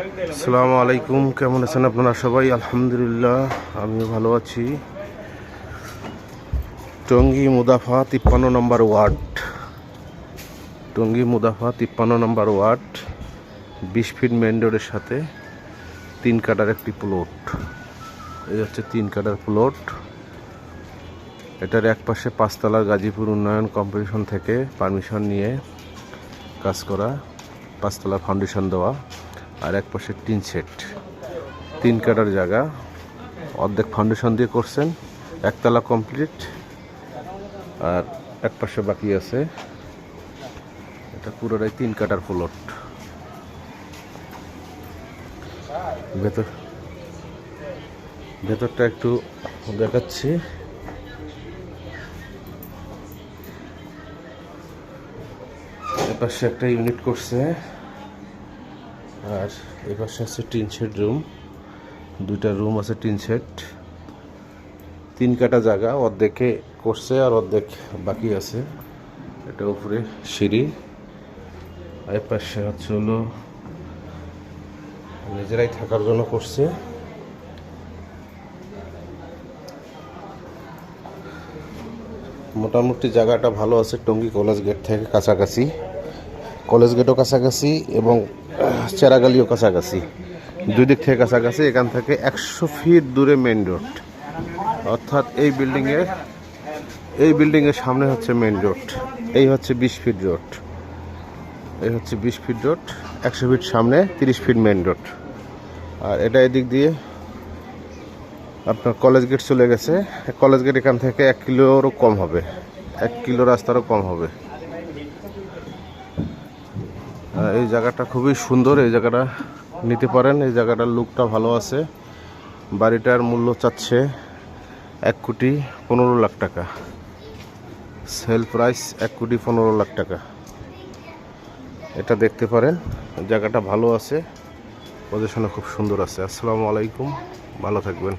আসসালামু আলাইকুম, কেমন আছেন আপনারা সবাই? আলহামদুলিল্লাহ, আমিও ভালো আছি। টঙ্গী মুদাফা তিপ্পান্ন নম্বর ওয়ার্ড। টঙ্গী মুদাফা তিপ্পান্ন নম্বর ওয়ার্ড, বিশ ফিট মেন রোডের সাথে তিন কাটার একটি প্লট এই হচ্ছে তিন কাটার প্লট এটার এক পাশে পাঁচতলা গাজীপুর উন্নয়ন কম্পিটিশন থেকে পারমিশন নিয়ে কাজ করা, পাঁচতলা ফাউন্ডেশন দেওয়া। আর এক পাশে টিন সেট। তিন কাটার জায়গা। অর্ধেক ফাউন্ডেশন দিয়ে করছেন। একতলা কমপ্লিট আর এক পাশে বাকি আছে। এটা পুরোটাই তিন কাটার প্লট ভেতর ভেতরটা একটু দেখাচ্ছি। এপাশে একটা ইউনিট করছে। আর এপাশে আছে টিন শেড রুম। দুইটা রুম আছে টিন শেড। তিন কাটা জায়গা, অর্ধেকে করছে আর অর্ধেক বাকি আছে। এটা উপরে সিঁড়ি। আর এপাশে হচ্ছে হলো নিজেরাই থাকার জন্য করছে। মোটামুটি জায়গাটা ভালো আছে, টঙ্গী কলেজ গেট থেকে কাছাকাছি। কলেজ গেটও কাছাকাছি এবং চেরাগালিও কাছাকাছি। দুই দিক থেকে কাছাকাছি, এখান থেকে একশো ফিট দূরে মেন রোড অর্থাৎ এই বিল্ডিংয়ের এই বিল্ডিংয়ের সামনে হচ্ছে মেন রোড এই হচ্ছে বিশ ফিট রোড এই হচ্ছে বিশ ফিট রোড একশো ফিট সামনে, তিরিশ ফিট মেন রোড আর এটা এদিক দিয়ে আপনার কলেজ গেট চলে গেছে। কলেজ গেট এখান থেকে এক কিলোরও কম হবে। এক কিলো রাস্তারও কম হবে। এই জায়গাটা খুবই সুন্দর, এই জায়গাটা নিতে পারেন, এই জায়গাটার লুকটা ভালো আছে। বাড়িটার মূল্য চাচ্ছে এক কোটি পনেরো লাখ টাকা। সেল প্রাইস এক কোটি পনেরো লাখ টাকা। এটা দেখতে পারেন, জায়গাটা ভালো আছে পজিশনে খুব সুন্দর আছে। আসসালামু আলাইকুম, ভালো থাকবেন।